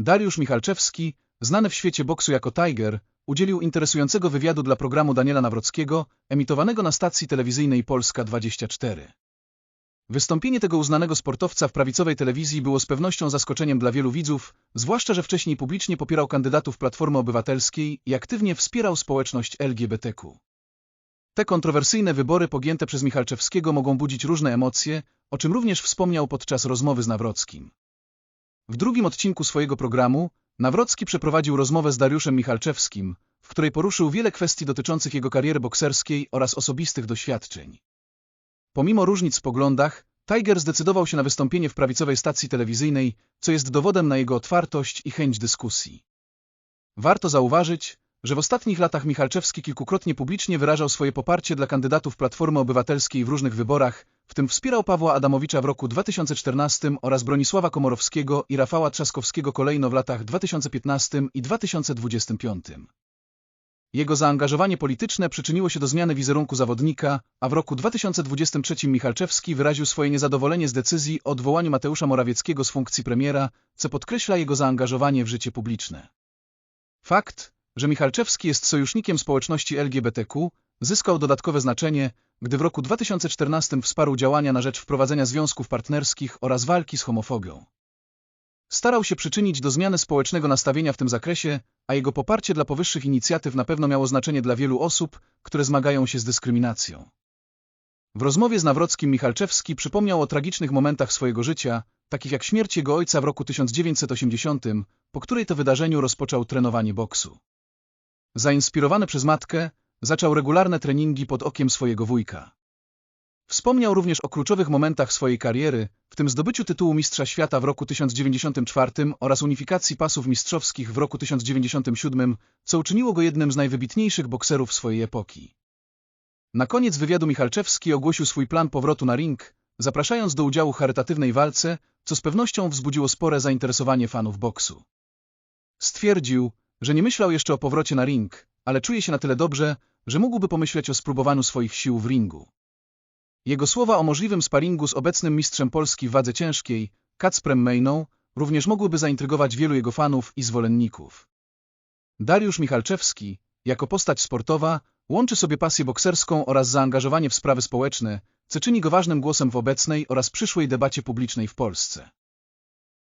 Dariusz Michalczewski, znany w świecie boksu jako Tiger, udzielił interesującego wywiadu dla programu Daniela Nawrockiego, emitowanego na stacji telewizyjnej Polska 24. Wystąpienie tego uznanego sportowca w prawicowej telewizji było z pewnością zaskoczeniem dla wielu widzów, zwłaszcza, że wcześniej publicznie popierał kandydatów Platformy Obywatelskiej i aktywnie wspierał społeczność LGBTQ. Te kontrowersyjne wybory pogięte przez Michalczewskiego mogą budzić różne emocje, o czym również wspomniał podczas rozmowy z Nawrockim. W drugim odcinku swojego programu Nawrocki przeprowadził rozmowę z Dariuszem Michalczewskim, w której poruszył wiele kwestii dotyczących jego kariery bokserskiej oraz osobistych doświadczeń. Pomimo różnic w poglądach, Tiger zdecydował się na wystąpienie w prawicowej stacji telewizyjnej, co jest dowodem na jego otwartość i chęć dyskusji. Warto zauważyć, że w ostatnich latach Michalczewski kilkukrotnie publicznie wyrażał swoje poparcie dla kandydatów Platformy Obywatelskiej w różnych wyborach, w tym wspierał Pawła Adamowicza w roku 2014 oraz Bronisława Komorowskiego i Rafała Trzaskowskiego kolejno w latach 2015 i 2025. Jego zaangażowanie polityczne przyczyniło się do zmiany wizerunku zawodnika, a w roku 2023 Michalczewski wyraził swoje niezadowolenie z decyzji o odwołaniu Mateusza Morawieckiego z funkcji premiera, co podkreśla jego zaangażowanie w życie publiczne. Fakt, że Michalczewski jest sojusznikiem społeczności LGBTQ, zyskał dodatkowe znaczenie, gdy w roku 2014 wsparł działania na rzecz wprowadzenia związków partnerskich oraz walki z homofobią. Starał się przyczynić do zmiany społecznego nastawienia w tym zakresie, a jego poparcie dla powyższych inicjatyw na pewno miało znaczenie dla wielu osób, które zmagają się z dyskryminacją. W rozmowie z Nawrockim Michalczewski przypomniał o tragicznych momentach swojego życia, takich jak śmierć jego ojca w roku 1980, po której to wydarzeniu rozpoczął trenowanie boksu. Zainspirowany przez matkę, zaczął regularne treningi pod okiem swojego wujka. Wspomniał również o kluczowych momentach swojej kariery, w tym zdobyciu tytułu Mistrza Świata w roku 1994 oraz unifikacji pasów mistrzowskich w roku 1997, co uczyniło go jednym z najwybitniejszych bokserów swojej epoki. Na koniec wywiadu Michalczewski ogłosił swój plan powrotu na ring, zapraszając do udziału charytatywnej walce, co z pewnością wzbudziło spore zainteresowanie fanów boksu. Stwierdził, że nie myślał jeszcze o powrocie na ring, ale czuje się na tyle dobrze, że mógłby pomyśleć o spróbowaniu swoich sił w ringu. Jego słowa o możliwym sparingu z obecnym mistrzem Polski w wadze ciężkiej, Kacprem Mejną, również mogłyby zaintrygować wielu jego fanów i zwolenników. Dariusz Michalczewski, jako postać sportowa, łączy sobie pasję bokserską oraz zaangażowanie w sprawy społeczne, co czyni go ważnym głosem w obecnej oraz przyszłej debacie publicznej w Polsce.